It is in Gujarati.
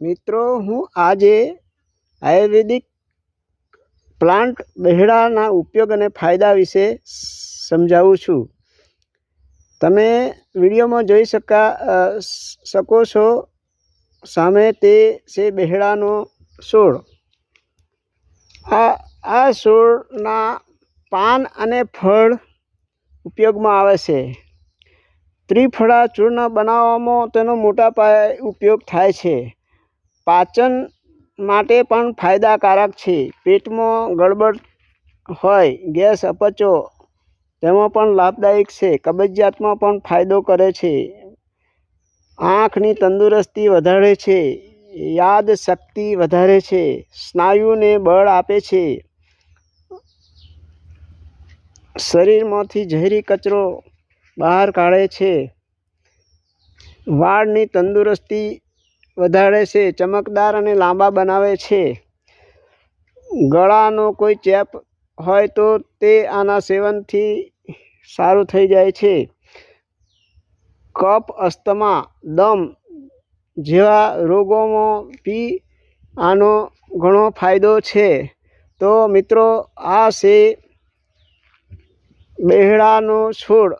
મિત્રો, હું આજે આયુર્વેદિક પ્લાન્ટ બહેડાના ઉપયોગ અને ફાયદા વિશે સમજાવું છું. તમે વિડીયોમાં જોઈ શકા શકો છો સામે તે છે બહેડાનો છોડ. આ આ છોડના પાન અને ફળ ઉપયોગમાં આવે છે. ત્રિફળા ચૂર્ણ બનાવવામાં તેનો મોટા પાયે ઉપયોગ થાય છે. પાચન માટે પણ ફાયદાકારક છે. પેટમાં ગડબડ હોય, ગેસ અપચો, તેમાં પણ લાભદાયક છે. કબજિયાતમાં પણ ફાયદો કરે છે. આંખની તંદુરસ્તી વધારે છે. યાદ શક્તિ વધારે છે. સ્નાયુને બળ આપે છે. શરીરમાંથી ઝેરી કચરો બહાર કાઢે છે. વાળની તંદુરસ્તી વધારે છે, ચમકદાર અને લાંબા બનાવે છે. ગળાનો કોઈ ચેપ હોય તો તે આના સેવનથી સારું થઈ જાય છે. કફ, અસ્થમા, દમ જેવા રોગોમાં બી આનો ઘણો ફાયદો છે. તો મિત્રો, આ છે બહેડાનો છોડ.